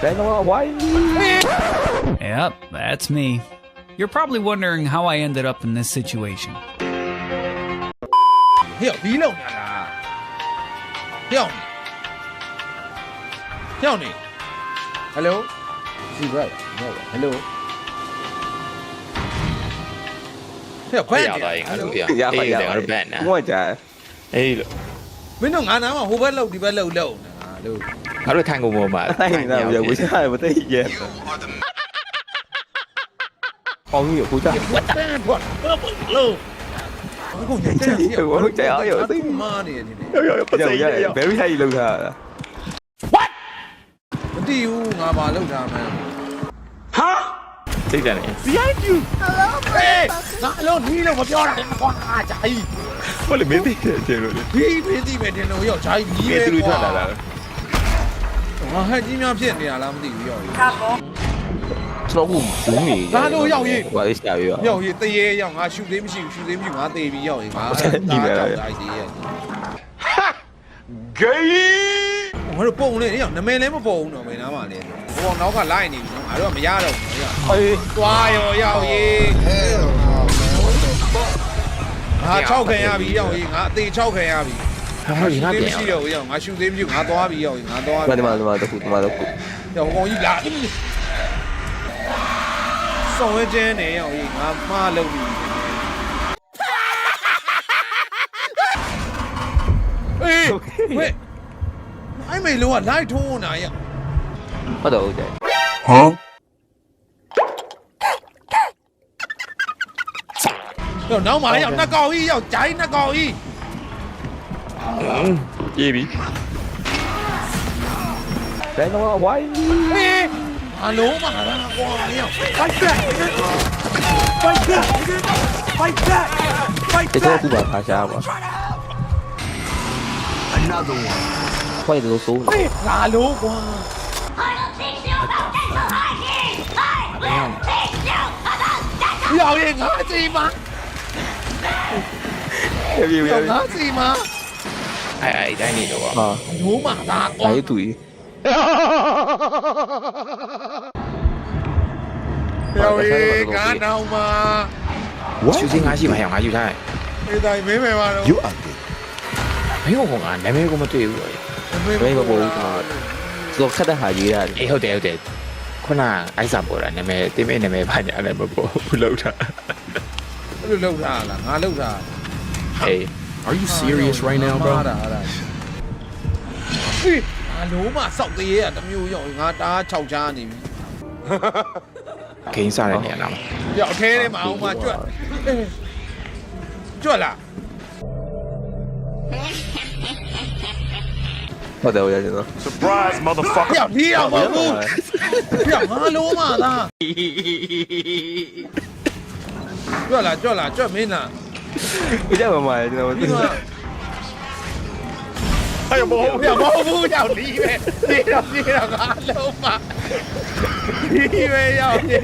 Bangla, why? Yep, that's me. You're probably wondering how I ended up in this situation. Help me, no, Help me. Help. Hello? See, right. No, hello. Help Ben. Hello. Help me. Help me. Help me. Help me. Help me. Help me. Help me. လို့ငါတို့ထိုင်ကုန်ပေါ်မှာအဲ့ဒါရဝစားမသိရဲ့ပေါင်းရပူကြ What the fuck လို့အခုညတဲ့ဟေ့မာနေနေနေရောရောပတ်စိရတ်ရရော very high လောက်ထားတာမသိဘူးငါပါလောက်တာမှန်စိတ်တယ်နေဟေးငါအလုံးဒီလောက်မပြောတာကွာဂျာကြီးဘာလဲမင်းသိတယ်ကျေလို့လေဒီမင်းသိမယ်တင်လို့ရောက်ဂျာကြီးကြီးငါပဲသူတို့ထွက်လာတာ ငါဟက်ကြီးများဖြစ်နေတာလားမသိဘူးရောက်ကြီးကျွန်တော်ကဘူးနေဘာလို့ရောက်ရေးဘာလေးရှာရရောက်ရေးတရေရောက်ငါရှူသေးမရှိဘူးရှူသေးမရှိဘူးငါသေပြီးရောက်ရေးငါညီပဲကြောက်တိုင်းသေးရဲ့ဂေးငါတို့ပုံလေရောက်နမဲလည်းမပုံဘူးတော့မင်းနားမှာလေဟိုနောက်ကလိုက်နေပြီငါတို့ကမရတော့ဘူးရောက်အေးသွားရောရောက်ရေးငါ6ခံရပြီရောက်ရေးငါအသေး6ခံရပြီဟာဟာဒီ ငါပြန်ရှိရောတော့ရောက်ငါရှူသေးမရှိဘူးငါသွားပြီရောက်ရေးငါသွားမပြီဒီမှာဒီမှာတခုဒီမှာတခုရောက်ဟောကြီးလာဆောင်ဝဲကျန်းနေရောက်ရေးငါမှားလို့ပြီအေးဝဲအဲ့မေလောကလိုက်ထိုးနာရောက်ဟုတ်တော့ကြရောက်နောက်မှာရောက်နှစ်ကောင်ကြီးရောက်ဂျိုင်းနှစ်ကောင်ကြီး ပြေးပြီဘယ်တော့ဝိုင်းဟေးအလုံးမှာလားကွာရောက် fight back fight back fight back fight တကယ်ကူပါခါရှာပါ another one ခွိုက်လို့ဆိုးဟေးငါလုံးကွာ I will teach you about dental hygiene! I will teach you about dental အဲ့အဲ့တိုင်းနေတော့ဟာလုံးမှာလားကွာအဲ့တူကြီးရောက်ရေးငါနောင်မှာရှူစင်းငါရှိမှာဟဲ့ငါယူထားတယ်ဒီတိုင်းမင်းမယ်ပါတော့မင်းကငါနာမည်ကိုမတွေ့ဘူးလေဘယ်မှာပေါ်ဘူးတော့တော့ခက်တဲ့ဟာရေးရတယ်အေးဟုတ်တယ်ဟုတ်တယ်ခုနအိုက်စာပေါ်တာနာမည်တင်းမဲ့နာမည်ဘာညာလည်းမပေါ်ဘူးလောက်တာဘယ်လိုလုပ်ထားလားငါလုပ်ထားအေး Are you serious right now, မာ bro? တာအဲ့ဒါဟေးငါလုံးမှာစောက်သေးရတမျိုးရောက်ငါတား6ချားနေပြီဂိမ်းစားတဲ့နေရာလားရောက်အထဲထဲမှာအောင်မှာကြွက်ကြွက်လားဟုတ်တယ်ဟုတ်တယ်နော်ရောက်ဒီရောက်မဟုတ်ဘူးရောက်ငါလုံးမှာလားကြွက်လားကြွက်လားကြွက်မင်းလား ပြကြပါမှာကျွန်တော်ဒီမှာအဲ့ဘောရောက်မဟုတ်ဘူးရောက်ဒီပဲဒီတော့ဒီတော့ငါလုံးမှာဒီပဲရောက်နေ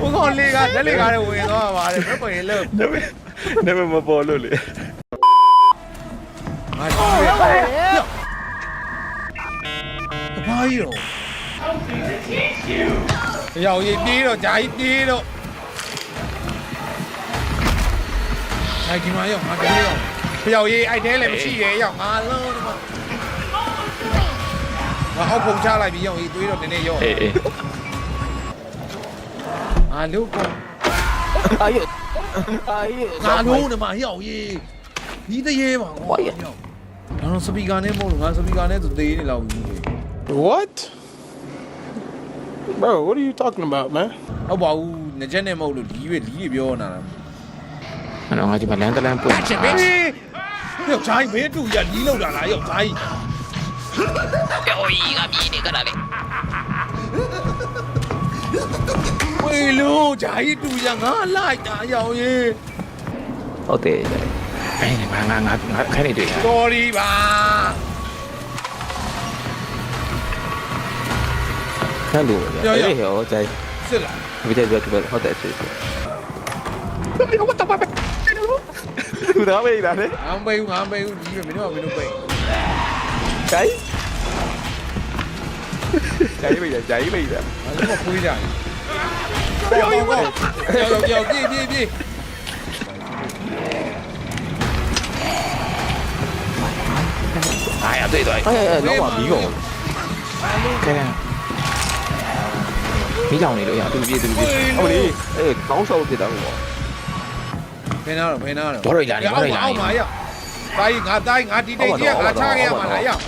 ဘုကောင်လေးကလက်လေးကားနဲ့ဝင်သွားပါတယ်ဘယ်ပေါ်ရ အဲ့ဒီမှာရောက်ငါတကယ်ရောက်ရောက်ရေးအဲ့တဲလည်းမရှိရဲရောက်ငါလုံးတော့ငါအောက်ပုံချလိုက်ပြီးရောက်ရေးသွေးတော့နည်းနည်းရောက်အေးအေးငါလုံးကောအာရအာရငါလုံးနေမှာရောက်ရေးဒီတရေပါကွာရောက်ငါတော့စပီကာနဲ့မဟုတ်လို့ငါစပီကာနဲ့သူသေးနေလောက်ဘူး What? Bro, what are you talking about, man? ဟုတ်ပါဘူးငကြက်နဲ့မဟုတ်လို့လီးပဲလီးတွေပြောနေတာ အဲ့တော့ငါဒီမှာလမ်းတလမ်းပွင့်ချစ်ပဲယောက်ျားကြီးဘယ်တူရလီးလောက်တာလားယောက်ျားကြီးပြောကြီးကမြည်နေကြတာလေဝေလို့ဂျာကြီးတူရငါလိုက်တာရောက်ရေးဟုတ်တယ်အဲ့ဒီမှာငါငါငါခိုင်းနေတွေ့တာ sorry ပါခန့်လို့ဗျအေးဟောကြိုင်စစ်လားပြကြပြပြဟုတ်တယ်ဆွေး ဆွေးသူတော့မေးတာလေငါမပေးဘူးငါမပေးဘူးဒီပဲမင်းတို့ကမင်းတို့ပေးကြိုင်ဂျာကြီးပိတ်တယ်ဂျာကြီးပိတ်တယ်ဘာလို့မခွေးကြလဲရောက်ရောက်ရောက်ရောက် ပြေးပြေးပြေး 哎呀，对对， အဲ့အဲ့တော့ပါပြီးကုန် 看看，မီးကြောင်နေလို့ရတူပြေးတူပြေး ဟုတ်လေအေးကောင်းဆောက်ဖြစ်တာဟို ဖင်နာတော့ဖင်နာတော့ ဘောရိလာနေဘောရိလာ အော နေ က်မှာရောက်တိုင်းငါတိုင်းငါဒီတိတ်ကြီးငါချခဲ့ရမှာလားရောက်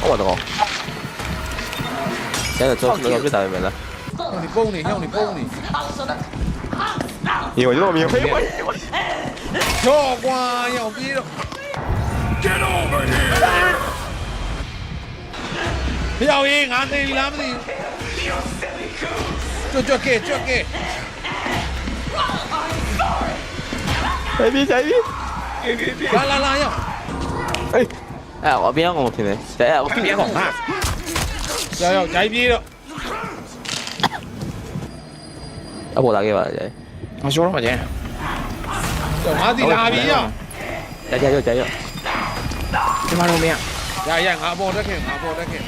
ဟုတ်တော့ကျန်တော့တော့ဖြစ်တာပဲလား ဒီပုံနေညောင်းနေပုံနေ ညီမကျွန်တော်မြင်ဖေးပါ ချော့ကွာရောက်ပြေးတော့ Get over here ရောက်ရေးငါသိပြီလားမသိဘူးကြွကြွကဲကြွ ကဲ ဖေးပြေးဂျာကြီး လာလာလာရောက် အေးအဲ့အပြန်အောင်ဖြစ်နေတယ်အဲ့အပြန်အောင်ဟာ ရောက်ရောက်ဂျိုင်းပြေးတော့ အပေါ်လာခဲ့ပါဂျာ 我说了嘛，姐， ရောက်ငါစီလာပြီရောက် ဂျာဂျာရောဂျာရော 这马路没有， ရရငါပေါ်တက်ခဲ့ငါပေါ်တက်ခဲ့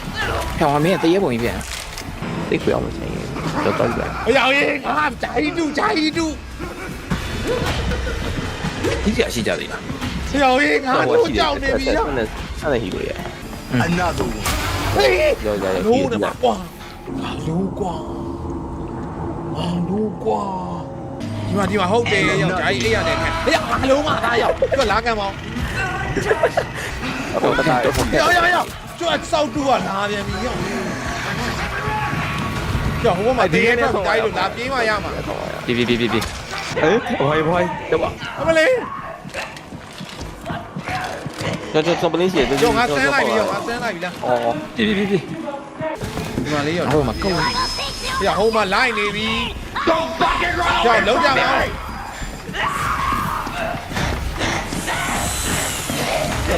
看我没有第一步一遍， သိခွေအောင်မဆိုင်တော့တော့ကြာ ရောက်ရေးငါဂျိုင်းတူဂျိုင်းတူ 你这细脚的啦， ရောက်ရေးငါတို့ကြောက်နေပြီရောက် ဆက်နေဟီလိုရ Another one. ရောဂျာရော လို့တယ်မှာကွာငါလို့ကွာငါလို့ကွာဒီမှာဒီမှာဟုတ်တယ်ရောက်ဂျိုင်းအေးရတယ်ခဲ့ဟဲ့ငါလုံးမသားရောက်ကျွတ်လာကံမောင်း အပေါ်တက်တာ ရောက်ရောက်ရောက်ကျွတ်စောက်တူကလာပြန်ပြီရောက်ကြောက်ဟိုမှာဒီရဲတော့ဂျိုင်းလို့လာပြေးမှရမှာ เอ้ยบอยบอยเดี๋ยวบอกအမလေးကျွန်တော်ကျွန်တော်ပလင်းရှိတယ်ကျွန်ရုံတော်ငါဆန်းလိုက်ပြီရုံငါဆန်းလိုက်ပြီလားအော်ပြေးပြေးပြေးဒီမလေးရောဟိုမှာကုန်းပြဟိုမှာလိုက်နေပြီကြောက်လုံးကြပါ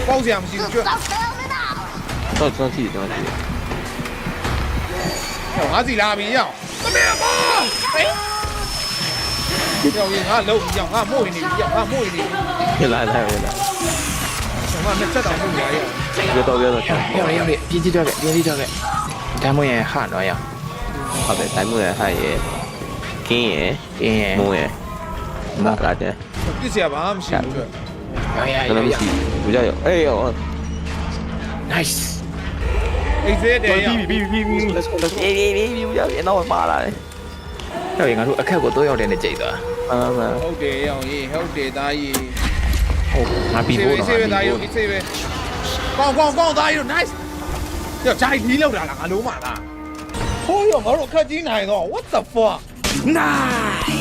ပေါက်စရာမရှိဘူးကျွတ်တော့ကျွန်တော်ရှိတယ်ကျွန်တော်ရှိတယ်။ငါစီလာပြီရောက်မမေပါဟေး ကြောင်ရင်ငါလုံးကြောင်ငါမို့နေပြီကြောင်ငါမို့နေပြီဖြစ်လာတယ်ဖြစ်လာကျွန်မနဲ့ချက်တောင်မို့လာရဲ့ပြောတော့ပြောတော့ချက်ရရရပြင်းကြည့်တော့ကပြင်းကြည့်တော့ကဒိုင်းမွေရဟာတော့ရဟုတ်တယ်ဒိုင်းမွေရဟာရဲ့ကင်းရဲ့ကင်းရဲ့မိုးရဲ့မဟုတ်လားတဲ့ပြစ်စရာဘာမှမရှိဘူးရရရရဘူးကြောက်ရအေးရော nice အေးစေးတယ်ရပြီးပြီးပြီး let's go let's go အေးအေးအေးဘူးကြောက်ရတော့ပါလာတယ်။ဟဲ့ငါတို့အခက်ကိုတော့ရောက်တဲ့နဲ့ကြိတ်သွား။ အာမဟုတ်တယ်ရောက်ရေးဟုတ်တယ်သားကြီးဟုတ်ငါပြီးဆေးဖို့ပဲတော့ဆေးပဲသားကြီးတို့ဆေးပဲကောင်းကောင်းကောင်းသားကြီးတို့ nice ရောက်ဂျိုင်းဒီလောက်တာလားငါလုံးမလားဟိုးရောငါတို့အခက်ကြီးနိုင်တော့ what the fuck nice